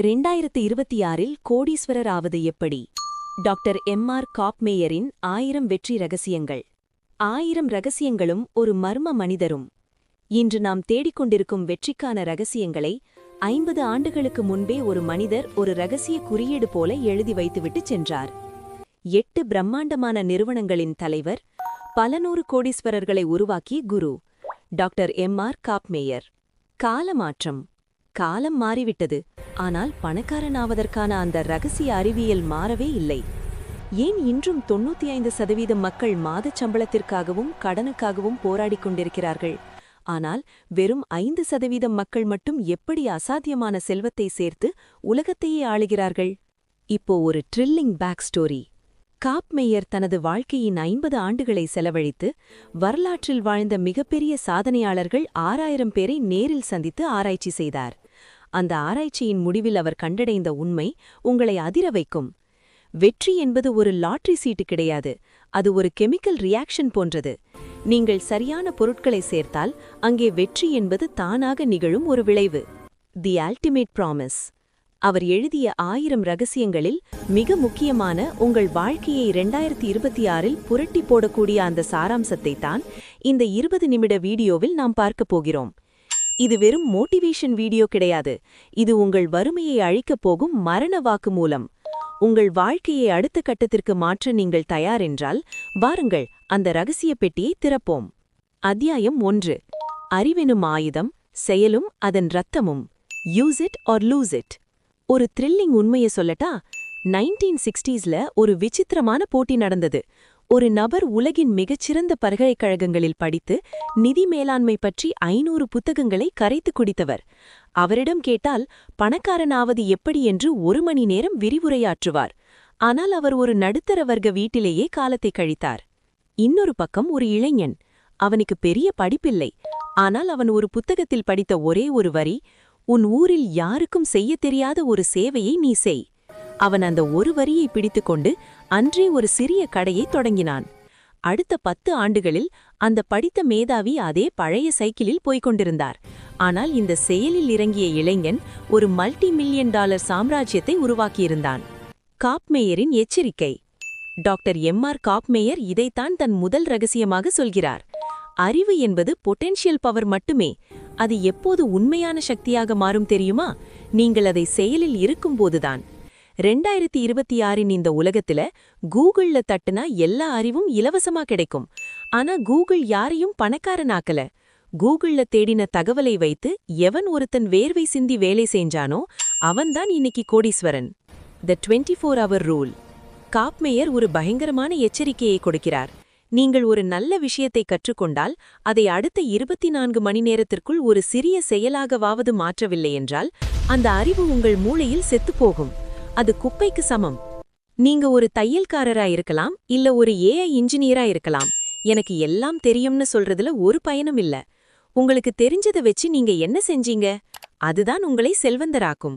ரெண்டாயிரத்து இருபத்தி ஆறில் கோடீஸ்வரர் ஆவது எப்படி? டாக்டர் எம் ஆர் காப்மேயரின் ஆயிரம் வெற்றி ரகசியங்கள். ஆயிரம் ரகசியங்களும் ஒரு மர்ம மனிதரும். இன்று நாம் தேடிக்கொண்டிருக்கும் வெற்றிக்கான ரகசியங்களை ஐம்பது ஆண்டுகளுக்கு முன்பே ஒரு மனிதர் ஒரு ரகசிய குறியீடு போல எழுதி வைத்துவிட்டு சென்றார். எட்டு பிரம்மாண்டமான நிறுவனங்களின் தலைவர் பல நூறு கோடீஸ்வரர்களை உருவாக்கிய குரு டாக்டர் எம் ஆர் காப்மேயர். காலமாற்றம். காலம் மாறிவிட்டது. ஆனால் பணக்காரனாவதற்கான அந்த ரகசிய அறிவியல் மாறவே இல்லை. ஏன் இன்றும் தொண்ணூத்தி ஐந்து சதவீதம் மக்கள் மாதச் சம்பளத்திற்காகவும் கடனுக்காகவும் போராடிக் கொண்டிருக்கிறார்கள்? ஆனால் வெறும் ஐந்து சதவீதம் மக்கள் மட்டும் எப்படி அசாத்தியமான செல்வத்தை சேர்த்து உலகத்தையே ஆளுகிறார்கள்? இப்போ ஒரு ட்ரில்லிங் பேக் ஸ்டோரி. காப்மேயர் தனது வாழ்க்கையின் ஐம்பது ஆண்டுகளை செலவழித்து வரலாற்றில் வாழ்ந்த மிகப்பெரிய சாதனையாளர்கள் ஆறாயிரம் பேரை நேரில் சந்தித்து ஆராய்ச்சி செய்தார். அந்த ஆராய்ச்சியின் முடிவில் அவர் கண்டடைந்த உண்மை உங்களை அதிர வைக்கும். வெற்றி என்பது ஒரு லாட்ரி சீட்டு கிடையாது. அது ஒரு கெமிக்கல் ரியாக்ஷன் போன்றது. நீங்கள் சரியான பொருட்களை சேர்த்தால் அங்கே வெற்றி என்பது தானாக நிகழும் ஒரு விளைவு. தி அல்டிமேட் ப்ராமிஸ் அவர் எழுதிய ஆயிரம் ரகசியங்களில் மிக முக்கியமான உங்கள் வாழ்க்கையை இரண்டாயிரத்தி இருபத்தி ஆறில் புரட்டி போடக்கூடிய அந்த சாராம்சத்தை தான் இந்த இருபது நிமிட வீடியோவில் நாம் பார்க்கப் போகிறோம். இது வெறும் மோட்டிவேஷன் வீடியோ கிடையாது. இது உங்கள் வறுமையை அழிக்கப் போகும் மரண வாக்கு மூலம் உங்கள் வாழ்க்கையை அடுத்த கட்டத்திற்கு மாற்ற நீங்கள் தயார் என்றால் வாருங்கள் அந்த ரகசிய பெட்டியை திறப்போம். அத்தியாயம் ஒன்று. அறிவெனும் ஆயுதம் செயலும் அதன் ரத்தமும் use it or lose it ஒரு த்ரில்லிங் உண்மையை சொல்லட்டா நைன்டீன் சிக்ஸ்டீஸ்ல ஒரு விசித்திரமான போட்டி நடந்தது. ஒரு நபர் உலகின் மிகச்சிறந்த பல்கலைக்கழகங்களில் படித்து நிதி மேலாண்மை பற்றி ஐநூறு புத்தகங்களை கரைத்து குடித்தவர். அவரிடம் கேட்டால் பணக்காரனாவது எப்படி என்று ஒரு மணி நேரம் விரிவுரையாற்றுவார். ஆனால் அவர் ஒரு நடுத்தர வர்க்க வீட்டிலேயே காலத்தை கழித்தார். இன்னொரு பக்கம் ஒரு இளைஞன். அவனுக்கு பெரிய படிப்பில்லை. ஆனால் அவன் ஒரு புத்தகத்தில் படித்த ஒரே ஒரு வரி உன் ஊரில் யாருக்கும் செய்யத் தெரியாத ஒரு சேவையை நீ செய். அவன் அந்த ஒரு வரியை பிடித்துக்கொண்டு அன்றே ஒரு சிறிய கடையை தொடங்கினான். அடுத்த பத்து ஆண்டுகளில் அந்த படித்த மேதாவி அதே பழைய சைக்கிளில் போய்க் கொண்டிருந்தார். ஆனால் இந்த செயலில் இறங்கிய இளைஞன் ஒரு மல்டி மில்லியன் டாலர் சாம்ராஜ்யத்தை உருவாக்கியிருந்தான். காப்மேயரின் எச்சரிக்கை. Doctor M. ஆர். காப்மேயர் இதைத்தான் தன் முதல் ரகசியமாக சொல்கிறார். அறிவு என்பது பொட்டென்ஷியல் பவர் மட்டுமே. அது எப்போது உண்மையான சக்தியாக மாறும் தெரியுமா? நீங்கள் அதை செயலில் இருக்கும்போதுதான். ரெண்டாயிரத்தி இருபத்தி ஆறின் இந்த உலகத்துல கூகுள்ல தட்டுனா எல்லா அறிவும் இலவசமா கிடைக்கும். ஆனா கூகுள் யாரையும் பணக்காரனாக்கல. கூகுள்ல தேடின தகவலை வைத்து எவன் ஒருத்தன் வேர்வை சிந்தி வேலை செஞ்சானோ அவன்தான் இன்னைக்கு கோடீஸ்வரன். The twenty four hour rule Kopmeyer ஒரு பயங்கரமான எச்சரிக்கையை கொடுக்கிறார். நீங்கள் ஒரு நல்ல விஷயத்தை கற்றுக்கொண்டால் அதை அடுத்த இருபத்தி நான்கு மணி நேரத்திற்குள் ஒரு சிறிய செயலாகவாவது மாற்றவில்லை என்றால் அந்த அறிவு உங்கள் மூளையில் செத்துப்போகும் அது குப்பைக்கு சமம். நீங்க ஒரு தையல்காரரா இருக்கலாம் இல்ல ஒரு ஏஐ இன்ஜினியரா இருக்கலாம். எனக்கு எல்லாம் தெரியும்னு சொல்றதுல ஒரு பயனும் இல்ல. உங்களுக்கு தெரிஞ்சதை வச்சு நீங்க என்ன செஞ்சீங்க? அதுதான் உங்களை செல்வந்தராக்கும்.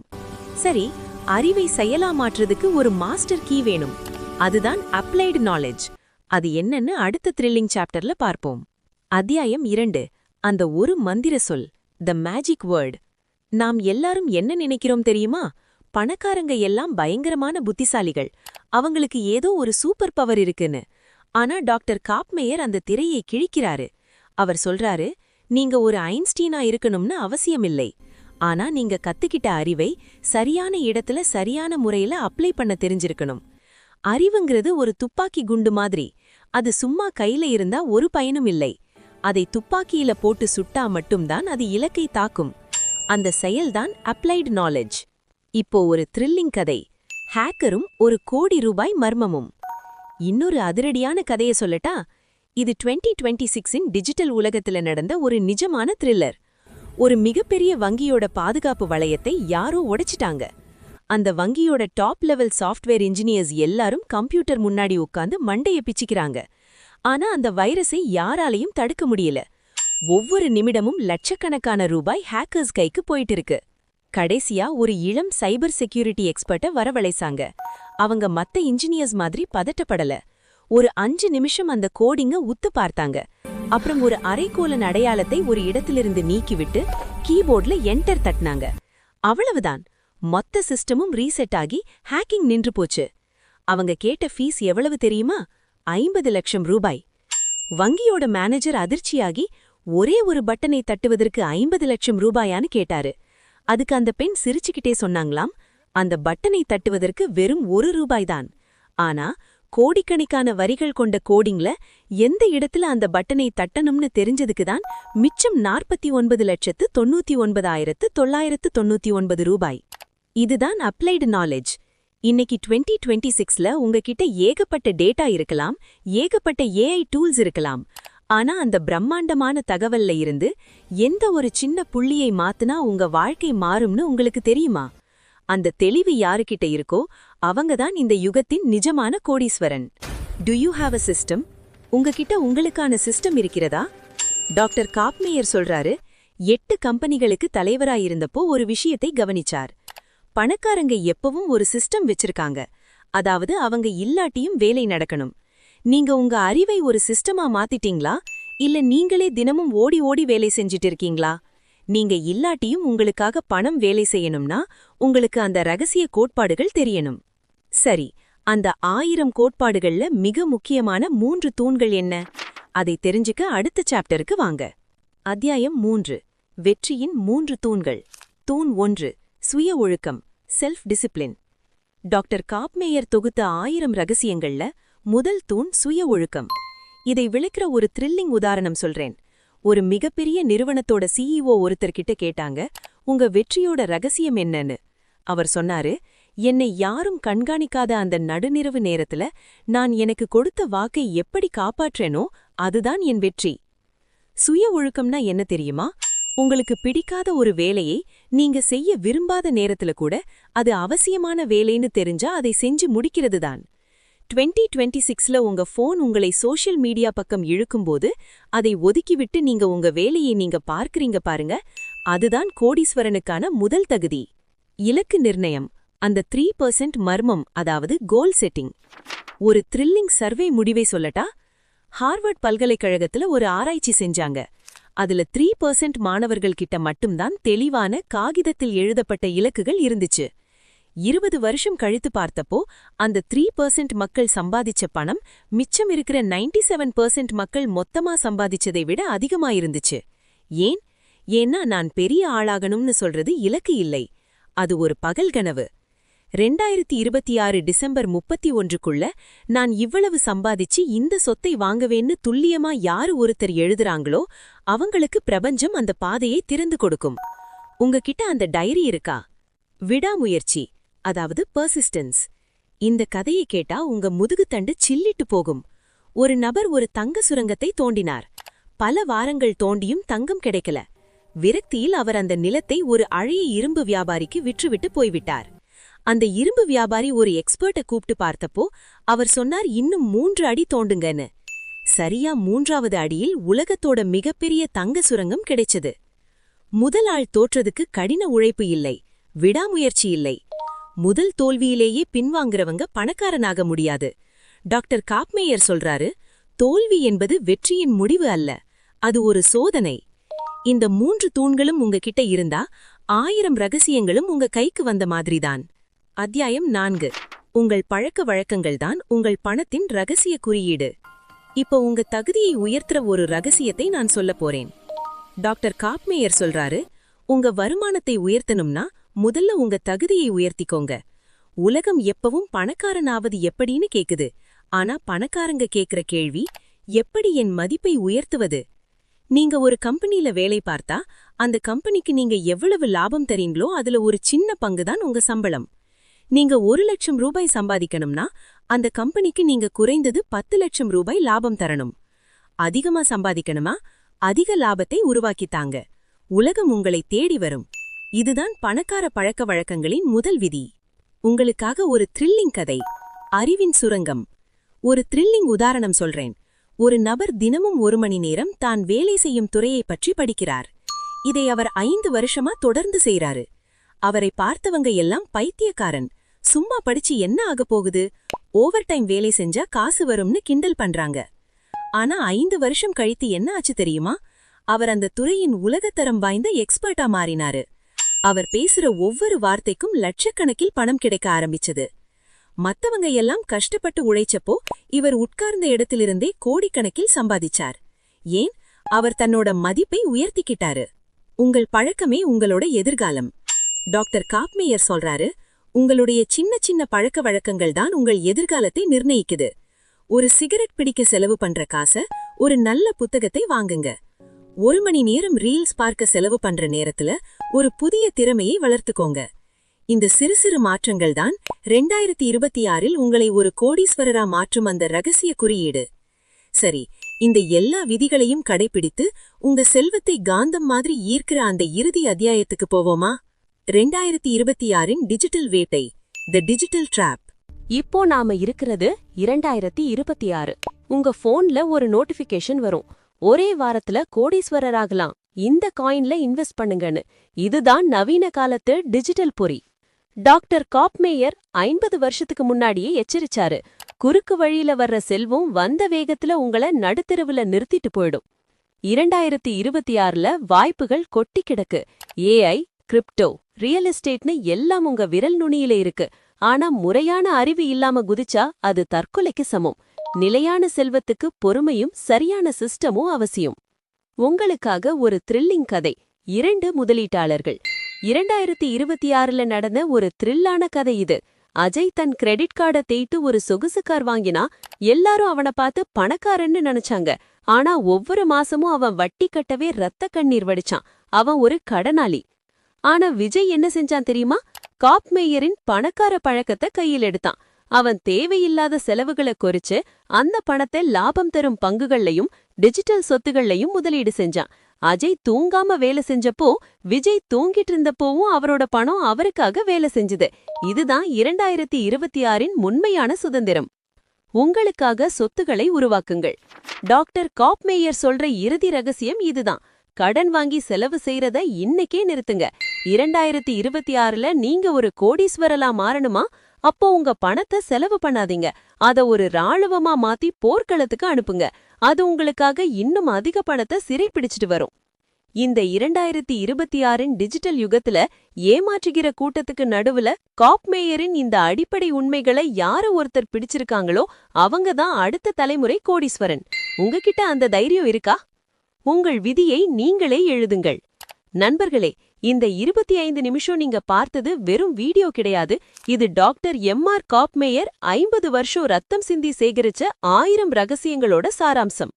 சரி அறிவை செயலா மாற்றுறதுக்கு ஒரு மாஸ்டர் கீ வேணும். அதுதான் அப்ளைடு நாலேஜ். அது என்னன்னு அடுத்த த்ரில்லிங் சாப்டர்ல பார்ப்போம். அத்தியாயம் இரண்டு. அந்த ஒரு மந்திர சொல் த மேஜிக் வேர்ட் நாம் எல்லாரும் என்ன நினைக்கிறோம் தெரியுமா? பணக்காரங்க எல்லாம் பயங்கரமான புத்திசாலிகள். அவங்களுக்கு ஏதோ ஒரு சூப்பர் பவர் இருக்குன்னு. ஆனா டாக்டர் காப்மேயர் அந்த திரையை கிழிக்கிறாரு. அவர் சொல்றாரு நீங்க ஒரு ஐன்ஸ்டீனா இருக்கணும்னு அவசியமில்லை. ஆனா நீங்க கத்துக்கிட்ட அறிவை சரியான இடத்துல சரியான முறையில அப்ளை பண்ண தெரிஞ்சிருக்கணும். அறிவுங்கிறது ஒரு துப்பாக்கி குண்டு மாதிரி. அது சும்மா கையில இருந்தா ஒரு பயனும் இல்லை. அதை துப்பாக்கியில போட்டு சுட்டா மட்டும்தான் அது இலக்கை தாக்கும். அந்த செயல்தான் அப்ளைடு நாலேஜ் இப்போ ஒரு த்ரில்லிங் கதை. ஹேக்கரும் ஒரு கோடி ரூபாய் மர்மமும். இன்னொரு அதிரடியான கதைய சொல்லட்டா? இது டுவெண்ட்டி டுவெண்ட்டி சிக்ஸின் டிஜிட்டல் உலகத்துல நடந்த ஒரு நிஜமான த்ரில்லர் ஒரு மிகப்பெரிய வங்கியோட பாதுகாப்பு வளையத்தை யாரோ உடைச்சிட்டாங்க. அந்த வங்கியோட டாப் லெவல் சாஃப்ட்வேர் இன்ஜினியர்ஸ் எல்லாரும் கம்ப்யூட்டர் முன்னாடி உட்காந்து மண்டைய பிச்சுக்கிறாங்க. ஆனா அந்த வைரஸை யாராலையும் தடுக்க முடியல. ஒவ்வொரு நிமிடமும் லட்சக்கணக்கான ரூபாய் ஹேக்கர்ஸ் கைக்கு போயிட்டு இருக்கு. கடைசியா ஒரு இளம் சைபர் செக்யூரிட்டி எக்ஸ்பர்ட்ட வரவழைச்சாங்க. அவங்க மத்த இன்ஜினியர்ஸ் மாதிரி பதட்டப்படல. ஒரு அஞ்சு நிமிஷம் அந்த கோடிங்க உத்து பார்த்தாங்க. அப்புறம் ஒரு அரைக்கோலன் அடையாளத்தை ஒரு இடத்திலிருந்து நீக்கிவிட்டு கீபோர்ட்ல என்டர் தட்டினாங்க. அவ்வளவுதான். மொத்த சிஸ்டமும் ரீசெட் ஆகி ஹேக்கிங் நின்று போச்சு. அவங்க கேட்ட ஃபீஸ் எவ்வளவு தெரியுமா? ஐம்பது லட்சம் ரூபாய். வங்கியோட மேனேஜர் அதிர்ச்சியாகி ஒரே ஒரு பட்டனை தட்டுவதற்கு ஐம்பது லட்சம் ரூபாயான்னு கேட்டாரு. அதுக்கு அந்த பெண் சிரிச்சுக்கிட்டே சொன்னாங்களாம். அந்த பட்டனை தட்டுவதற்கு வெறும் ஒரு ரூபாய்தான். ஆனா கோடிக்கணக்கான வரிகள் கொண்ட கோடிங்ல எந்த இடத்துல அந்த பட்டனை தட்டணும்னு தெரிஞ்சதுக்கு தான் மிச்சம் நாற்பத்தி ஒன்பது லட்சத்து தொண்ணூத்தி ஒன்பதாயிரத்து தொள்ளாயிரத்து தொண்ணூத்தி ஒன்பது ரூபாய். இதுதான் அப்ளைடு நாலேஜ் இன்னைக்கு டுவெண்ட்டி டுவெண்ட்டி சிக்ஸ்ல உங்ககிட்ட ஏகப்பட்ட டேட்டா இருக்கலாம் ஏகப்பட்ட ஏஐ டூல்ஸ் இருக்கலாம். ஆனா அந்த பிரம்மாண்டமான தகவல்ல இருந்து எந்த ஒரு சின்ன புள்ளியை மாத்துனா உங்க வாழ்க்கை மாறும்னு உங்களுக்கு தெரியுமா? அந்த தெளிவு யாருக்கிட்ட இருக்கோ அவங்க தான் இந்த யுகத்தின் நிஜமான கோடீஸ்வரன். Do you have a system உங்ககிட்ட உங்களுக்கான சிஸ்டம் இருக்கிறதா? டாக்டர் காப்மேயர் சொல்றாரு எட்டு கம்பெனிகளுக்கு தலைவராயிருந்தப்போ ஒரு விஷயத்தை கவனிச்சார். பணக்காரங்க எப்பவும் ஒரு சிஸ்டம் வச்சிருக்காங்க. அதாவது அவங்க இல்லாட்டியும் வேலை நடக்கணும். நீங்க உங்க அறிவை ஒரு சிஸ்டமா மாத்திட்டீங்களா? இல்ல நீங்களே தினமும் ஓடி ஓடி வேலை செஞ்சிட்டு இருக்கீங்களா? நீங்க இல்லாட்டியும் உங்களுக்காக பணம் வேலை செய்யணும்னா உங்களுக்கு அந்த ரகசிய கோட்பாடுகள் தெரியணும். சரி அந்த ஆயிரம் கோட்பாடுகள்ல மிக முக்கியமான மூன்று தூண்கள் என்ன? அதை தெரிஞ்சுக்க அடுத்த சாப்டருக்கு வாங்க. அத்தியாயம் மூன்று வெற்றியின் மூன்று தூண்கள். தூண் ஒன்று சுய ஒழுக்கம் செல்ஃப் டிசிப்ளின் டாக்டர் காப்மேயர் தொகுத்த ஆயிரம் ரகசியங்கள்ல முதல் தூண் சுய ஒழுக்கம். இதை விளக்குற ஒரு த்ரில்லிங் உதாரணம் சொல்றேன். ஒரு மிகப்பெரிய நிறுவனத்தோட சிஇஓ ஒருத்தர்கிட்ட கேட்டாங்க உங்க வெற்றியோட ரகசியம் என்னன்னு? அவர் சொன்னாரு என்னை யாரும் கண்காணிக்காத அந்த நடுநிறவு நேரத்துல நான் எனக்கு கொடுத்த வாக்கை எப்படி காப்பாற்றேனோ அதுதான் என் வெற்றி. சுய ஒழுக்கம்னா என்ன தெரியுமா? உங்களுக்கு பிடிக்காத ஒரு வேலையை நீங்க செய்ய விரும்பாத நேரத்துல கூட அது அவசியமான வேலைன்னு தெரிஞ்சா அதை செஞ்சு முடிக்கிறது தான் டுவெண்ட்டி டுவெண்ட்டி சிக்ஸ்ல உங்க ஃபோன் உங்களை சோஷியல் மீடியா பக்கம் இழுக்கும்போது அதை ஒதுக்கிவிட்டு நீங்க உங்க வேலையை நீங்க பார்க்கறீங்க பாருங்க. அதுதான் கோடீஸ்வரனுக்கான முதல் தகுதி. இலக்கு நிர்ணயம். அந்த த்ரீ பர்சன்ட் மர்மம் அதாவது கோல் செட்டிங் ஒரு த்ரில்லிங் சர்வே முடிவை சொல்லட்டா? ஹார்வர்ட் பல்கலைக்கழகத்துல ஒரு ஆராய்ச்சி செஞ்சாங்க. அதுல த்ரீ பர்சன்ட் மாணவர்கள்கிட்ட மட்டும்தான் தெளிவான காகிதத்தில் எழுதப்பட்ட இலக்குகள் இருந்துச்சு. இருபது வருஷம் கழித்து பார்த்தப்போ அந்த த்ரீ பர்சன்ட் மக்கள் சம்பாதிச்ச பணம் மிச்சம் இருக்கிற நைன்டி செவன் பர்சன்ட் மக்கள் மொத்தமா சம்பாதிச்சதை விட அதிகமா இருந்துச்சு ஏன்? ஏன்னா நான் பெரிய ஆளாகணும்னு சொல்றது இலக்கு இல்லை. அது ஒரு பகல் கனவு. ரெண்டாயிரத்தி இருபத்தி ஆறு டிசம்பர் முப்பத்தி ஒன்றுக்குள்ள நான் இவ்வளவு சம்பாதிச்சு இந்த சொத்தை வாங்குவேன்னு துல்லியமா யாரு ஒருத்தர் எழுதுறாங்களோ அவங்களுக்கு பிரபஞ்சம் அந்த பாதையை திறந்து கொடுக்கும். உங்ககிட்ட அந்த டைரி இருக்கா? விடாமுயற்சி. அதாவது பர்சிஸ்டன்ஸ் இந்த கதையை கேட்டா உங்க முதுகுத்தண்டு சில்லிட்டு போகும். ஒரு நபர் ஒரு தங்க சுரங்கத்தை தோண்டினார். பல வாரங்கள் தோண்டியும் தங்கம் கிடைக்கல. விரக்தியில் அவர் அந்த நிலத்தை ஒரு அழைய இரும்பு வியாபாரிக்கு விற்றுவிட்டு போய்விட்டார். அந்த இரும்பு வியாபாரி ஒரு எக்ஸ்பர்ட்டை கூப்பிட்டு பார்த்தப்போ அவர் சொன்னார் இன்னும் மூன்று அடி தோண்டுங்கன்னு. சரியா மூன்றாவது அடியில் உலகத்தோட மிகப்பெரிய தங்க சுரங்கம் கிடைச்சது. முதல் ஆள் தோற்றதுக்கு கடின உழைப்பு இல்லை. விடாமுயற்சி இல்லை. முதல் தோல்வியிலேயே பின்வாங்குறவங்க பணக்காரனாக முடியாது. டாக்டர் காப்மேயர் சொல்றாரு தோல்வி என்பது வெற்றியின் முடிவு அல்ல அது ஒரு சோதனை. இந்த மூன்று தூண்களும் உங்ககிட்ட இருந்தா ஆயிரம் ரகசியங்களும் உங்க கைக்கு வந்த மாதிரிதான். அத்தியாயம் நான்கு. உங்கள் பழக்க வழக்கங்கள் தான் உங்கள் பணத்தின் ரகசிய குறியீடு. இப்போ உங்க தகுதியை உயர்த்துற ஒரு ரகசியத்தை நான் சொல்ல போறேன். டாக்டர் காப்மேயர் சொல்றாரு உங்க வருமானத்தை உயர்த்தணும்னா முதல்ல உங்க தகுதியை உயர்த்திக்கோங்க. உலகம் எப்பவும் பணக்காரனாவது எப்படின்னு கேக்குது. ஆனா பணக்காரங்க கேக்குற கேள்வி எப்படி என் மதிப்பை உயர்த்துவது? நீங்க ஒரு கம்பெனில வேலை பார்த்தா அந்த கம்பெனிக்கு நீங்க எவ்வளவு லாபம் தரீங்களோ அதுல ஒரு சின்ன பங்கு தான் உங்க சம்பளம். நீங்க ஒரு லட்சம் ரூபாய் சம்பாதிக்கணும்னா அந்த கம்பெனிக்கு நீங்க குறைந்தது பத்து லட்சம் ரூபாய் லாபம் தரணும். அதிகமா சம்பாதிக்கணுமா? அதிக லாபத்தை உருவாக்கித்தாங்க. உலகம் உங்களை தேடி வரும். இதுதான் பணக்கார பழக்க வழக்கங்களின் முதல் விதி. உங்களுக்காக ஒரு த்ரில்லிங் கதை அறிவின் சுரங்கம். ஒரு த்ரில்லிங் உதாரணம் சொல்றேன். ஒரு நபர் தினமும் ஒரு மணி நேரம் தான் வேலை செய்யும் துறையை பற்றி படிக்கிறார். இதை அவர் ஐந்து வருஷமா தொடர்ந்து செய்யறாரு அவரை பார்த்தவங்க எல்லாம் பைத்தியக்காரன். சும்மா படிச்சு என்ன ஆகப் போகுது? ஓவர் டைம் வேலை செஞ்சா காசு வரும்னு கிண்டல் பண்றாங்க. ஆனா ஐந்து வருஷம் கழித்து என்ன ஆச்சு தெரியுமா? அவர் அந்த துறையின் உலகத்தரம் வாய்ந்த எக்ஸ்பர்ட்டா மாறினாரு. அவர் பேசுற ஒவ்வொரு வார்த்தைக்கும் லட்சக்கணக்கில் பணம் கிடைக்க ஆரம்பிச்சது. மத்தவங்க எல்லாம் கஷ்டப்பட்டு உழைச்சப்போ இவர் உட்கார்ந்த இடத்திலிருந்தே கோடிக்கணக்கில் சம்பாதிச்சார். ஏன்? அவர் தன்னோட மதிப்பை உயர்த்திக்கிட்டாரு. உங்கள் பழக்கமே உங்களோட எதிர்காலம். டாக்டர் காப்மேயர் சொல்றாரு உங்களுடைய சின்ன சின்ன பழக்க வழக்கங்கள் தான் உங்கள் எதிர்காலத்தை நிர்ணயிக்குது. ஒரு சிகரெட் பிடிக்க செலவு பண்ற காச ஒரு நல்ல புத்தகத்தை வாங்குங்க. ஒரு மணி நேரம் ரீல்ஸ் பார்க்க செலவு பண்ற நேரத்துல ஒரு புதிய திறமையை வளர்த்துக்கோங்க. இந்த சிறு சிறு மாற்றங்கள் தான் ரெண்டாயிரத்தி இருபத்தி ஆறில் உங்களை ஒரு கோடீஸ்வரரா மாற்றும் அந்த ரகசிய குறியீடு. சரி இந்த எல்லா விதிகளையும் கடைபிடித்து உங்க செல்வத்தை காந்தம் மாதிரி ஈர்க்கிற அந்த இறுதி அத்தியாயத்துக்கு போவோமா? ரெண்டாயிரத்தி இருபத்தி ஆறின் டிஜிட்டல் வேட்டை த டிஜிட்டல் ட்ராப். இப்போ நாம இருக்கிறது இரண்டாயிரத்தி இருபத்தி ஆறு. உங்க போன்ல ஒரு நோட்டிபிகேஷன் வரும். ஒரே வாரத்துல கோடீஸ்வரர் ஆகலாம் இந்த காயின்ல இன்வெஸ்ட் பண்ணுங்கன்னு. இதுதான் நவீன காலத்து டிஜிட்டல் பொறி. டாக்டர் காப்மேயர் ஐம்பது வருஷத்துக்கு முன்னாடியே எச்சரிச்சாரு. குறுக்கு வழியில வர்ற செல்வம் வந்த வேகத்துல உங்கள நடுத்தெருவுல நிறுத்திட்டு போயிடும். இரண்டாயிரத்தி இருபத்தி ஆறுல வாய்ப்புகள் கொட்டி கிடக்கு. ஏஐ கிரிப்டோ ரியல் எஸ்டேட்னு எல்லாம் உங்க விரல் நுனியில இருக்கு. ஆனா முறையான அறிவு இல்லாம குதிச்சா அது தற்கொலைக்கு சமம். நிலையான செல்வத்துக்கு பொறுமையும் சரியான சிஸ்டமும் அவசியம். உங்களுக்காக ஒரு த்ரில்லிங் கதை இரண்டு முதலீட்டாளர்கள். இரண்டாயிரத்தி இருபத்தி ஆறுல நடந்த ஒரு த்ரில்லான கதை இது. அஜய் தன் கிரெடிட் கார்டை தேய்த்து ஒரு சொகுசு கார் வாங்கினா எல்லாரும் அவனை பார்த்து பணக்காரன்னு நினைச்சாங்க. ஆனா ஒவ்வொரு மாசமும் அவன் வட்டி கட்டவே ரத்த கண்ணீர் வடிச்சான். அவன் ஒரு கடனாளி. ஆனா விஜய் என்ன செஞ்சான் தெரியுமா? காப் மேயரின் பணக்கார பழக்கத்தை கையில் எடுத்தான். அவன் தேவையில்லாத செலவுகளை குறிச்சு அந்த பணத்தை லாபம் தரும் பங்குகள்லையும் டிஜிட்டல் சொத்துகள்லையும் முதலீடு செஞ்சான். அஜய் தூங்காம வேலை செஞ்சப்போ விஜய் தூங்கிட்டு இருந்தப்போவும் அவரோட பணம் அவருக்காக வேலை செஞ்சுது. இதுதான் இரண்டாயிரத்தி இருபத்தி ஆறின் உண்மையான சுதந்திரம். உங்களுக்காக சொத்துகளை உருவாக்குங்கள். டாக்டர் காப்மேயர் சொல்ற இறுதி ரகசியம் இதுதான். கடன் வாங்கி செலவு செய்யறத இன்னைக்கே நிறுத்துங்க. இரண்டாயிரத்தி இருபத்தி ஆறுல நீங்க ஒரு கோடீஸ்வரலா மாறணுமா? அப்போ உங்க பணத்தை செலவு பண்ணாதீங்க. அத ஒரு ராணுவமா மாத்தி போர்க்களத்துக்கு அனுப்புங்க. அது உங்களுக்காக இன்னும் அதிக பணத்தை சிறை பிடிச்சிட்டு வரும். இந்த இரண்டாயிரத்தி இருபத்தி ஆறின் டிஜிட்டல் யுகத்துல ஏமாற்றுகிற கூட்டத்துக்கு நடுவுல காப் மேயரின் இந்த அடிப்படை உண்மைகளை யார ஒருத்தர் பிடிச்சிருக்காங்களோ அவங்க தான் அடுத்த தலைமுறை கோடீஸ்வரன். உங்ககிட்ட அந்த தைரியம் இருக்கா? உங்கள் விதியை நீங்களே எழுதுங்கள். நண்பர்களே இந்த இருபத்தி ஐந்து நிமிஷம் நீங்க பார்த்தது வெறும் வீடியோ கிடையாது. இது டாக்டர் எம் ஆர் காப்மேயர் ஐம்பது வருஷம் ரத்தம் சிந்தி சேகரிச்ச ஆயிரம் ரகசியங்களோட சாராம்சம்.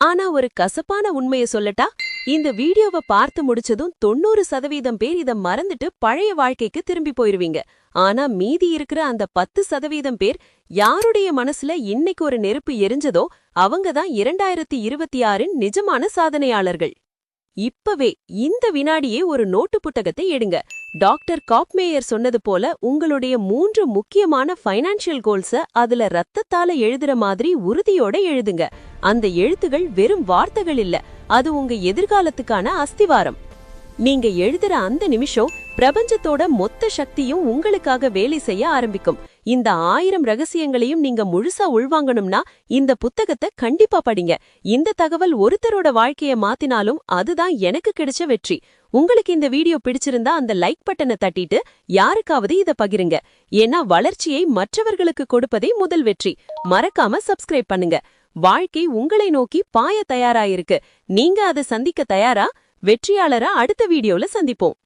ஆனா ஒரு கசப்பான உண்மைய சொல்லட்டா? இந்த வீடியோவை பார்த்து முடிச்சதும் தொண்ணூறு சதவீதம் பேர் இத மறந்துட்டு பழைய வாழ்க்கைக்கு திரும்பி போயிருவீங்க. ஆனா மீதி இருக்கிற அந்த பத்து சதவீதம் பேர் யாருடைய மனசுல இன்னைக்கு ஒரு நெருப்பு எரிஞ்சதோ அவங்க தான் இரண்டாயிரத்தி இருபத்தி ஆறின் நிஜமான சாதனையாளர்கள். இப்பவே இந்த வினாடியே ஒரு நோட்டு புத்தகத்தை எடுங்க. டாக்டர் காப்மேயர் சொன்னது போல உங்களுடைய மூன்று முக்கியமான ஃபைனான்ஷியல் கோல்ஸ அதுல ரத்தத்தால எழுதுற மாதிரி உறுதியோட எழுதுங்க. அந்த எழுத்துகள் வெறும் வார்த்தைகள் இல்ல அது உங்க எதிர்காலத்துக்கான அஸ்திவாரம். நீங்க எழுதுற அந்த நிமிஷம் பிரபஞ்சத்தோட மொத்த சக்தியும் உங்களுக்காக வேலை செய்ய ஆரம்பிக்கும். இந்த ஆயிரம் ரகசியங்களையும் நீங்க முழுசா உள்வாங்கணும்னா இந்த புத்தகத்தை கண்டிப்பா படிங்க. இந்த தகவல் ஒருத்தரோட வாழ்க்கைய மாத்தினாலும் அதுதான் எனக்கு கிடைச்ச வெற்றி. உங்களுக்கு இந்த வீடியோ பிடிச்சிருந்தா அந்த லைக் பட்டனை தட்டிட்டு யாருக்காவது இத பகிருங்க. ஏன்னா வளர்ச்சியை மற்றவர்களுக்கு கொடுப்பதே முதல் வெற்றி. மறக்காம சப்ஸ்கிரைப் பண்ணுங்க. வாழ்க்கை உங்களை நோக்கி பாய தயாராயிருக்கு நீங்க அதை சந்திக்க தயாரா? வெற்றியாளரா அடுத்த வீடியோல சந்திப்போம்.